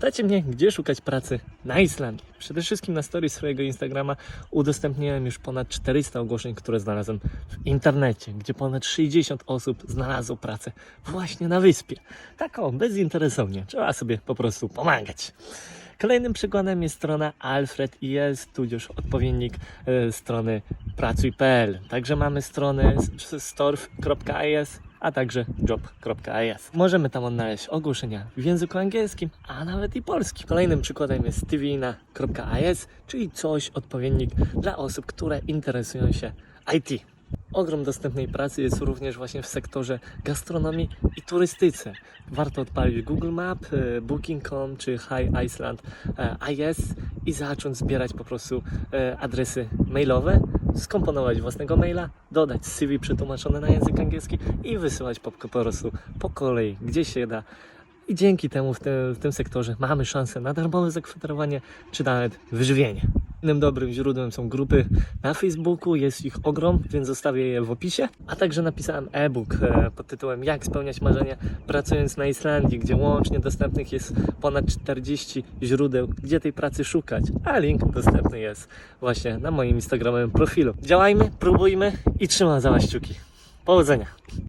Pytacie mnie, gdzie szukać pracy na Islandii. Przede wszystkim na story swojego Instagrama udostępniłem już ponad 400 ogłoszeń, które znalazłem w internecie, gdzie ponad 60 osób znalazło pracę właśnie na wyspie. Taką, bezinteresownie. Trzeba sobie po prostu pomagać. Kolejnym przykładem jest strona Alfred i jest tudzież odpowiednik e, strony pracuj.pl. Także mamy stronę storf.is, a także job.is. Możemy tam odnaleźć ogłoszenia w języku angielskim, a nawet i polskim. Kolejnym przykładem jest tvina.is, czyli coś odpowiednik dla osób, które interesują się IT. Ogrom dostępnej pracy jest również właśnie w sektorze gastronomii i turystyce. Warto odpalić Google Map, e, Booking.com czy Hi Iceland e, IS i zacząć zbierać po prostu e, adresy mailowe, skomponować własnego maila, dodać CV przetłumaczone na język angielski i wysyłać po, po prostu po kolei, gdzie się da. I dzięki temu w tym, w tym sektorze mamy szansę na darmowe zakwaterowanie czy nawet wyżywienie. Innym dobrym źródłem są grupy na Facebooku, jest ich ogrom, więc zostawię je w opisie. A także napisałem e-book e, pod tytułem Jak spełniać marzenia pracując na Islandii, gdzie łącznie dostępnych jest ponad 40 źródeł, gdzie tej pracy szukać. A link dostępny jest właśnie na moim Instagramowym profilu. Działajmy, próbujmy i trzymam za Was kciuki. Powodzenia!